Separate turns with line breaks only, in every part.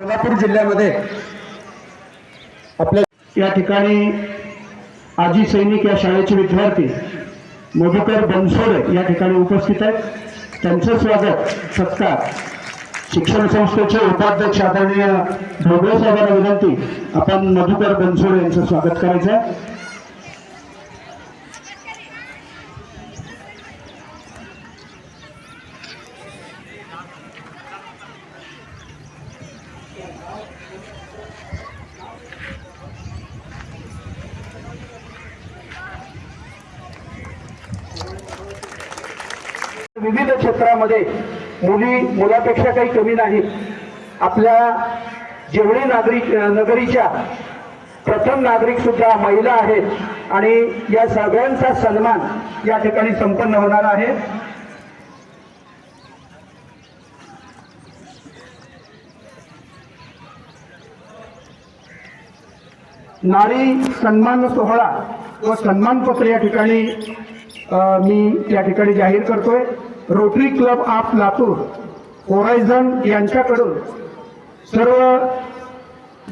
सोलापूर जिल्ह्यामध्ये आपल्या
या ठिकाणी आजी सैनिक या शाळेचे विद्यार्थी मधुकर बनसोडे या ठिकाणी उपस्थित आहेत. त्यांचं स्वागत सत्कार. शिक्षण संस्थेचे उपाध्यक्ष आदरणीय ढोबळे साहेबांना विनंती. आपण मधुकर बनसोडे यांचं स्वागत करायचं आहे.
विविध क्षेत्रामध्ये मुली मुलापेक्षा काही कमी नाही आपल्या जेवढी नागरिक नगरीच्या प्रथम नागरिक सुद्धा महिला आहेत आणि या सगळ्यांचा सन्मान या ठिकाणी संपन्न होणार आहे. नारी सन्मान सोहळा व सन्मानपत्र या ठिकाणी मी या ठिकाणी जाहीर करतोय. Rotary Club of Latur Horizon यांच्याकडून सर्व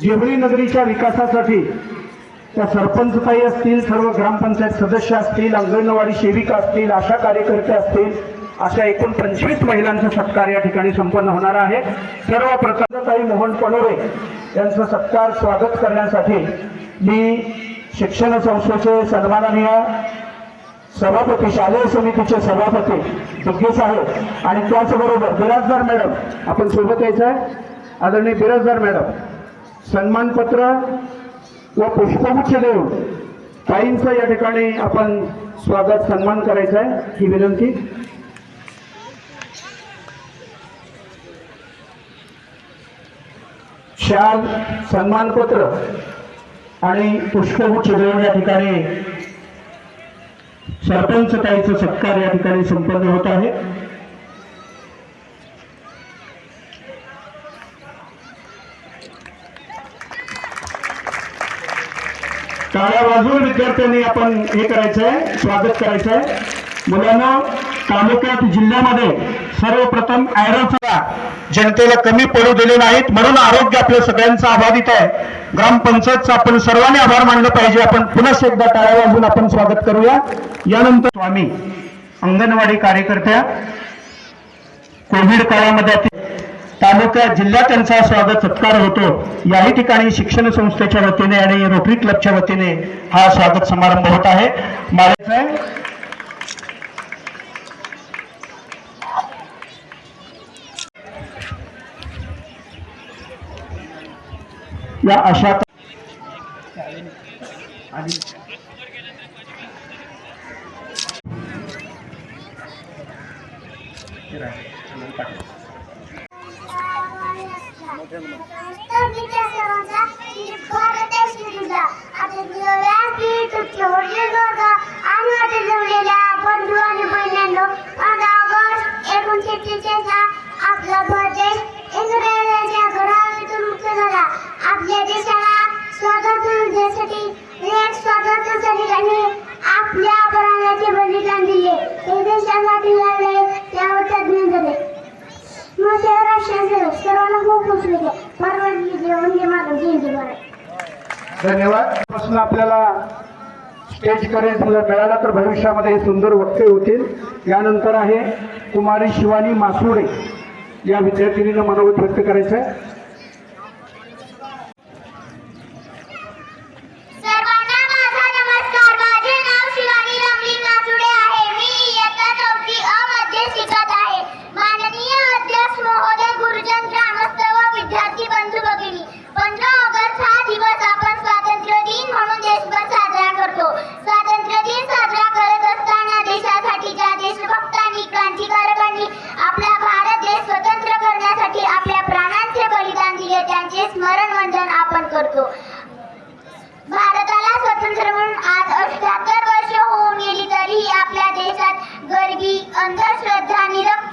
जेवळी नगरीच्या विकासासाठी त्या सरपंचताई असतील सर्व ग्रामपंचायत सदस्य असतील अंगणवाडी सेविका असतील आशा कार्यकर्ते असतील अशा एकूण पंचवीस महिलांचा सत्कार या ठिकाणी संपन्न होणार आहे. सर्व प्रकारताई मोहन पणोरे यांचं सत्कार स्वागत करण्यासाठी मी शिक्षण संस्थेचे सन्माननीय सभापती शालेय समितीचे सभापती दुग्गे साहेब. आणि त्याचबरोबर बिराजदार मॅडम आपण सोबत यायचं आहे आदरणीय बिराजदार मॅडम सन्मानपत्र व पुष्पगुच्छ देऊन ताईंचं या ठिकाणी आपण स्वागत सन्मान करायचा आहे ही विनंती. शाल सन्मानपत्र आणि पुष्पगुच्छ देऊन या ठिकाणी सरपंच ताईचा सत्कार या ठिकाणी संपन्न होत आहे. टाळ्या वाजवून विद्यार्थ्यांनी आपण हे करायचंय स्वागत करायचं आहे मुलांना तालुक्यात जिल्ह्यामध्ये सर्वप्रथम आयरनचा जनतेला कमी पडू दिले नाहीत. म्हणून आरोग्य आपल्या सगळ्यांचं अबाधित आहे. ग्रामपंचायतचा आपण सर्वांनी आभार मानलं पाहिजे. आपण पुन्हा एकदा टाळ्या वाजून आपण स्वागत करूया. यानंतर स्वामी अंगणवाडी कार्यकर्त्या कोविड काळामध्ये तालुक्यात जिल्ह्यात त्यांचा स्वागत सत्कार होतो. याही ठिकाणी शिक्षण संस्थेच्या वतीने आणि रोटरी क्लबच्या वतीने हा स्वागत समारंभ होत आहे. माळेचा या अशा
बंधू आणि बहिणींनो पंधरा ऑगस्ट एकोणीसशे त्रेचाळीसला आपला भारत इंग्रजांच्या घराण्यातून मुक्त झाला आपल्या देशाला स्वातंत्र्य देण्यासाठी अनेक स्वातंत्र्य सैनिकांनी आपल्या प्राणाचे बलिदान दिले. ते देशासाठी लढले त्यावर तज्ञ झाले. मग त्या सर्वांना खूप खुश होते. परवानगी वंदे मातरम जयंती
धन्यवाद. प्रश्न आपल्याला स्टेज करेल मिळाला तर भविष्यामध्ये हे सुंदर वक्ते होतील. यानंतर आहे कुमारी शिवानी मासुडे. या विद्यार्थिनीनं मनोगत व्यक्त करायचं आहे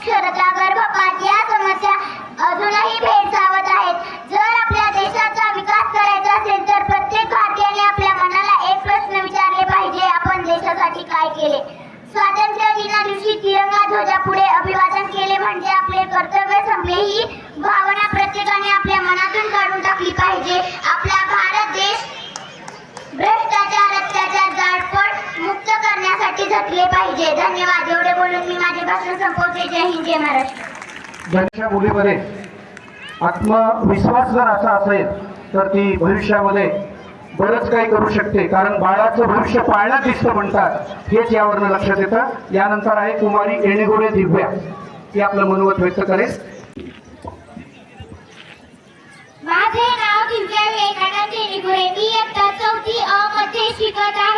क्षरता गर्भपात या समस्या अजूनही भेडसावत आहेत. जर आपल्या देशाचा विकास करायचा असेल तर प्रत्येक भारतीयाने आपल्या मनाला एक प्रश्न विचारले पाहिजे आपण देशासाठी काय केले? स्वातंत्र्य दिना दिवशी तिरंगा ध्वजा पुढे अभिवादन केले म्हणजे आपले कर्तव्य संपले ही भावना प्रत्येकाने आपल्या मनातून काढून टाकली पाहिजे. आपला भारत देश जपले पाहिजे. धन्यवाद. एवढे बोलून मी माझे भाषण संपवते. जय हिंद जय महाराष्ट्र.
ज्यांच्या मुलीमध्ये आत्मविश्वास जर असा असेल तर ती भविष्यामध्ये बरंच काही करू शकते. कारण बाळाचं भविष्य पाळण्यात दिसतं म्हणतात. हेच यावरनं लक्षात येतं यानंतर आहे कुमारी एणेगोडे दिव्या. ती आपलं मनोगत व्यक्त करेल.
माझे नाव दिव्या विवेकानंद तेलिगुरे मी इयत्ता चौथी अ मध्ये शिकत आहे.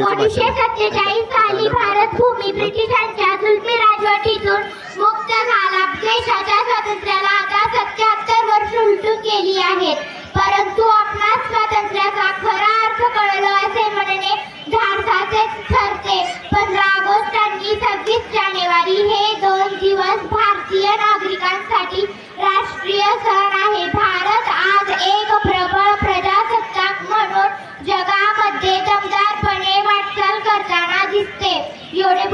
एकोणीसशे सत्तेचाळीस साली भारत भूमी ब्रिटिशांच्या जुलमी राजवटीतून मुक्त झाला. देशाच्या स्वातंत्र्याला आता सत्याहत्तर वर्ष उलटून गेली आहेत. परंतु आपणास स्वातंत्र्याचा खरा अर्थ कळलो असे म्हणणे धाडसाचे ठरते. पंधरा ऑगस्ट आणि सव्वीस जानेवारी हे दोन दिवस भारतीय नागरिकांसाठी राष्ट्रीय सण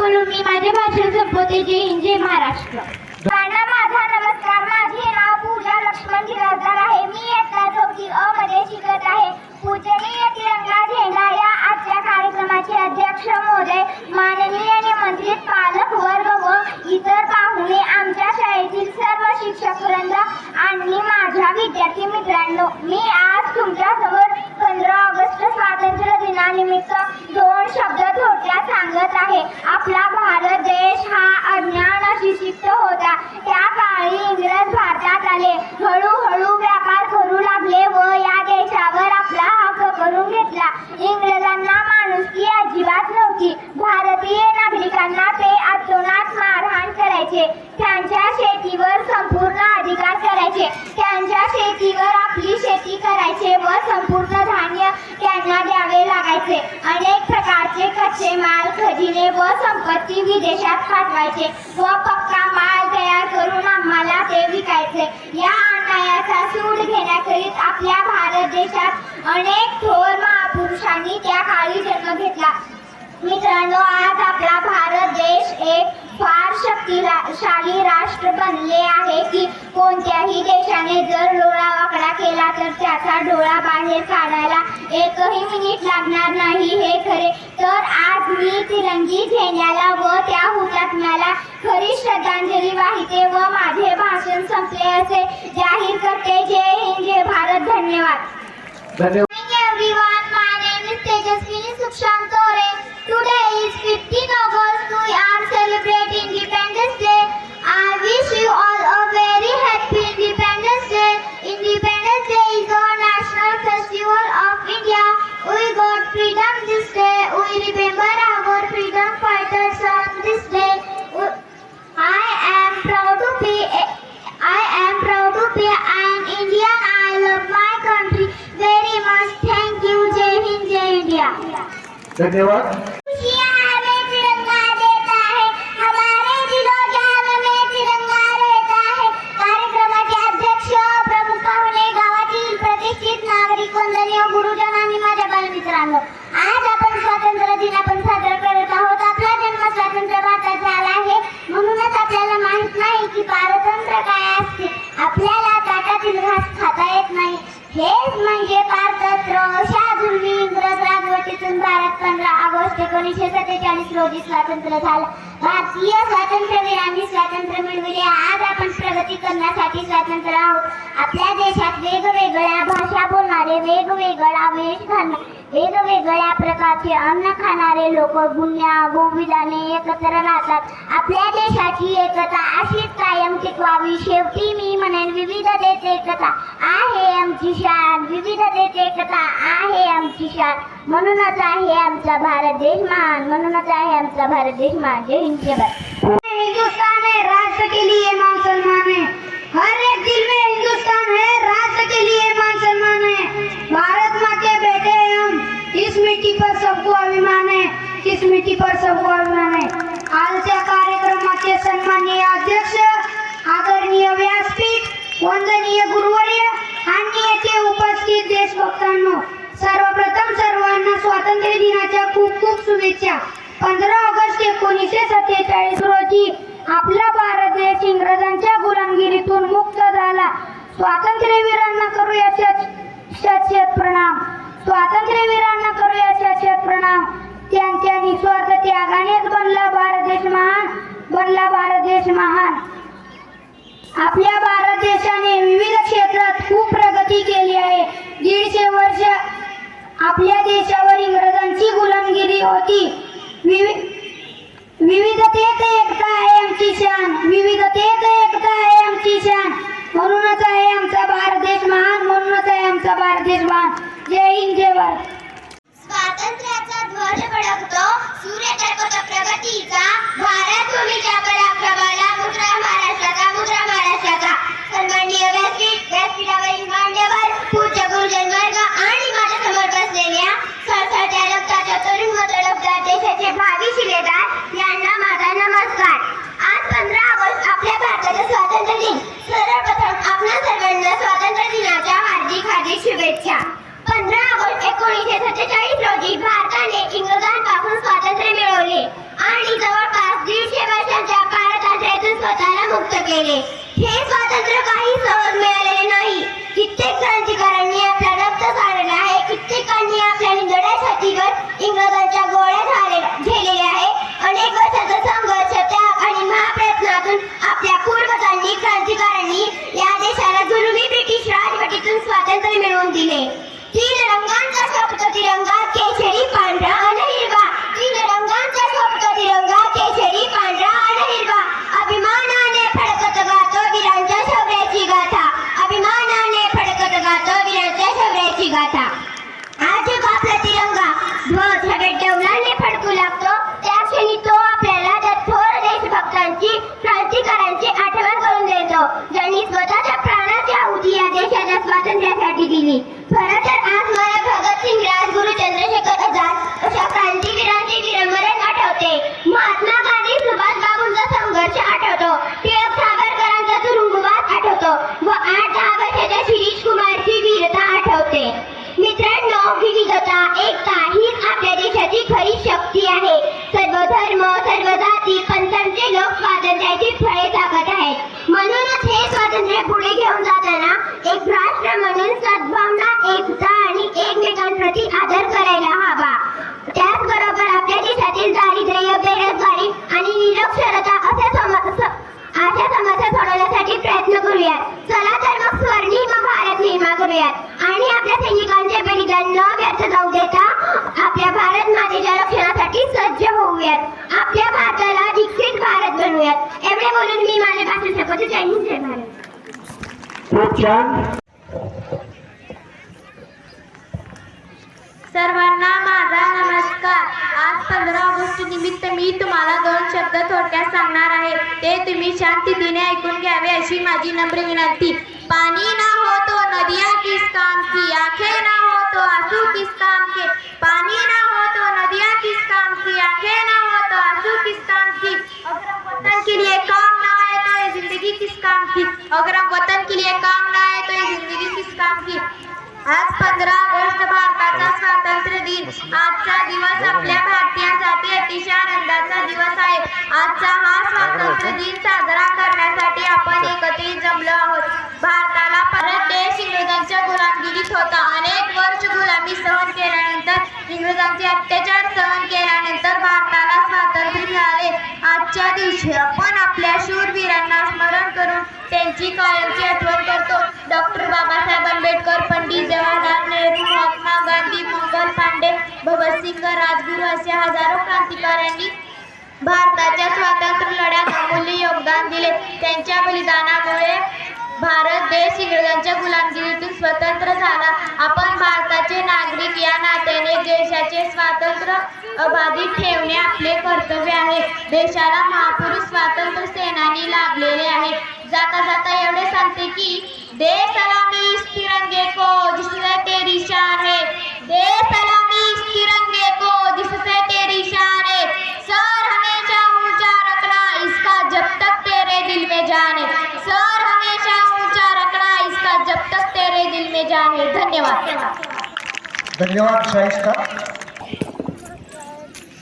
बोलून मी माझे भाषण संपवते. जय हिंद जय महाराष्ट्र. माझा नमस्कार. माझे नाव पूजा लक्ष्मण गिरजदार आहे. मी इयत्ता चौथी अ मध्ये शिकत आहे. पूजनीय तिरंगा झेंडा या आजच्या कार्यक्रमाचे अध्यक्ष महोदय माननीय निमंत्रित पालक वर्ग व इतर पाहुणे आमच्या शाळेतील सर्व शिक्षक वृंद आणि माझ्या विद्यार्थी मित्रांनो मी आज तुमच्यासमोर पंधरा ऑगस्ट स्वातंत्र्य दिनानिमित्त करत आहे. आपला भारत देश हा अज्ञान शिक्त होता. त्या काळी इंग्रज भारतात आले. हळूहळू व्यापार करू लागले व या देशावर आपला हक्क करून घेतला. इंग्रजांना माणुसकी अजिबात नव्हती. भारतीय नागरिकांना ते आतोनात मारहाण करायचे. त्यांच्या शेतीवर संपूर्ण अधिकार करायचे. त्यांच्या शेतीवर आपली शेती करायचे व संपूर्ण धान्य त्यांना द्यावे लागायचे. अनेक कच्चे माल खजिने व संपत्ती विदेशात पाठवायचे. व पक्का माल तयार करून आम्हाला ते विकायचे. या अन्यायाचा सूड घेण्याकरिता आपल्या भारत देशात अनेक थोर महापुरुषांनी त्या काळी जन्म घेतला. मित्रांनो आज आपला भारत देश एक फार शक्तिशाली राष्ट्र बनले आहे की कोणत्याही देशाने जर डोळा वाकडा केला तर त्याचा डोळा बाहेर काढा. एकही मिनिट लागणार नाही हे खरे तर आज मी तिरंगी झेंड्याला व त्या हुतात्म्याला खरी श्रद्धांजली वाहिते व माझे भाषण संपले असे जाहीर करते जय हिंद जय भारत धन्यवाद
धन्यवाद.
Today is 15 August, we are celebrating Independence Day. I wish you all प्रतिष्ठित नागरिक वंदनीय गुरुजन आणि माझ्या बालमित्रांनो भारतीय स्वातंत्र्यवीरांनी स्वातंत्र्य मिळविले आज आपण प्रगती करण्यासाठी स्वातंत्र्य आहोत. आपल्या देशात वेगवेगळ्या भाषा बोलणारे वेगवेगळा वेश घालणारे वेगवेगळ्या प्रकारचे अन्न खाणारे लोक गुन्ह्या गोविदाने एकत्र राहतात. आपल्या देशाची एकता अशीच कायम टिकवावी. शेवटी मी म्हणेन विविधतेत एकता आहे आमची शान. विविधतेत एकता आहे आमची शान. म्हणूनच आहे आमचा भारत देश महान. म्हणूनच आहे आमचा भारत देश महान. जय हिंद जय भारत. हिंदुस्तान है राष्ट्र के लिए मान सम्मान है। हर एक दिल में हिंदुस्तान है राष्ट्र के लिए मान सम्मान है। भारत माँ के बेटे हैं हम इस मिट्टी पर सबको अभिमान है इस मिट्टी पर सबको अभिमान है। आजच्या कार्यक्रमाचे सन्माननीय अध्यक्ष आदरणीय व्यासपीठ वंदनीय गुरुवर्य आणि येथे उपस्थित देशभक्तांनो सर्वप्रथम सर्वांना स्वातंत्र्य दिनाच्या खूप खूप शुभेच्छा. पंधरा ऑगस्ट एकोणीसशे सत्तेचाळीस रोजी आपला भारत देश इंग्रजांच्या गुलामगिरीतून मुक्त झाला. स्वातंत्र्यवीरांना करूया शत शत प्रणाम. स्वातंत्र्यवीरांना करूया शत शत प्रणाम. त्यांच्या निस्वार्थ त्यागानेच बनला भारत देश महान बनला भारत देश महान. आपल्या भारत देशाने विविध क्षेत्रात खूप प्रगती केली आहे. दीडशे वर्ष आपल्या देशावर इंग्रजांची गुलामगिरी होती. विविधतेत एकता आहे आमची शान. विविधतेत एकता आहे आमची शान. म्हणूनच आहे आमचा भारत देश महान म्हणूनच आहे आमचा भारत देश महान. जय हिंद जय भारत. निरक्षरता अशा सम- स- अशा समस्या सोडवण्यासाठी प्रयत्न करूयात. चला तर मग स्वर्णिम भारत निर्माण करूयात. आणि आपल्या सैनिकांचे बलिदान न व्यर्थ जाऊ देता आपल्या भारत मातेच्या रक्षणासाठी सज्ज होऊयात. आपल्या भारताला विकसित भारत बनवूयात. एवढे बोलून मी माझे भाषण संपवते जय हिंद जय भारत.
खूप छान.
सर्वांना माझा नमस्कार. आज पंधरा ऑगस्ट निमित्त मी तुम्हाला दोन शब्द थोडक्यात सांगणार आहे. ते तुम्ही शांततेने ऐकून घ्यावे अशी माझी नम्र विनंती. पाणी ना हो तो नदियाँ किस काम की आखे ना हो तो आंसू किस काम के. पाणी ना हो तो नदियाँ किस काम की आखे ना हो तो आंसू किस काम की. अगर हम वतन के लिए काम ना आए तो ये जिंदगी किस काम की? अगर हम वतन के लिए काम ना आए तो ये जिंदगी किस काम की? आज पंधरा ऑगस्ट भारताचा स्वातंत्र्य दिन. आजचा दिवस आपल्या भारतीय अतिशय आनंदाचा दिवस आहे आजचा हा स्वातंत्र्य दिन साजरा करण्यासाठी आपण एकत्रित जमलो आहोत. भारताला भारत देश इंग्रजांच्या गुलामगिरीत होता. अनेक वर्ष गुलामी सहन केल्यानंतर इंग्रजांचे अत्याचार सहन केल्यानंतर भारताला स्वातंत्र्य मिळाले. आजच्या दिवशी आपण आपल्या शूरवीरांना स्मरण करून त्यांची कायमची आठवण करतो. डॉक्टर बाबासाहेब आंबेडकर पंडित जवाहरलाल नेहरू महात्मा गांधी मंगल पांडे भगतसिंग राजगुरू असे हजारो क्रांतिकाऱ्यांनी भारताच्या स्वातंत्र्य लढ्यात अमूल्य योगदान दिले. त्यांच्या बलिदानामुळे भारत देश इंग्रजांच्या गुलामगिरीतून स्वतंत्र झाला. आपण भारताचे नागरिक या नात्याने देशाचे स्वातंत्र्य अबाधित ठेवणे आपले कर्तव्य आहे. देशाला महापुरुष स्वातंत्र्य सेनानी लाभलेले आहे. जाता जाता एवढे सांगते की दे सलामी इस तिरंगे को जिससे तेरी शान है. दे सलामी इस तिरंगे को जिससे तेरी शान मेसेज आहे धन्यवाद.
धन्यवाद शाहिस्ता.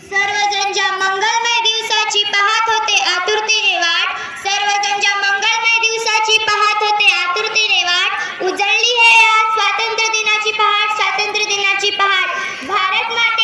सर्वजण ज्या मंगलमय दिवसाची पाहत होते आतुरतेने वाट. सर्वजण ज्या मंगलमय दिवसाची पाहत होते आतुरतेने वाट. उजळली हे आज स्वातंत्र्य दिनाची पहाट स्वातंत्र्य दिनाची पहाट. भारत माते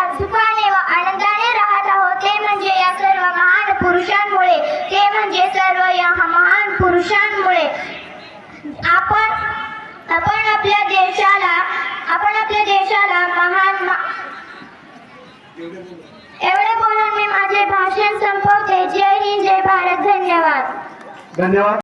म्हणजे सर्व या महान पुरुषांमुळे आपण आपण आपल्या देशाला आपण आपल्या देशाला महान मा- एवढे बोलून मी माझे भाषण संपवते. जय हिंद जय भारत. धन्यवाद.
धन्यवाद.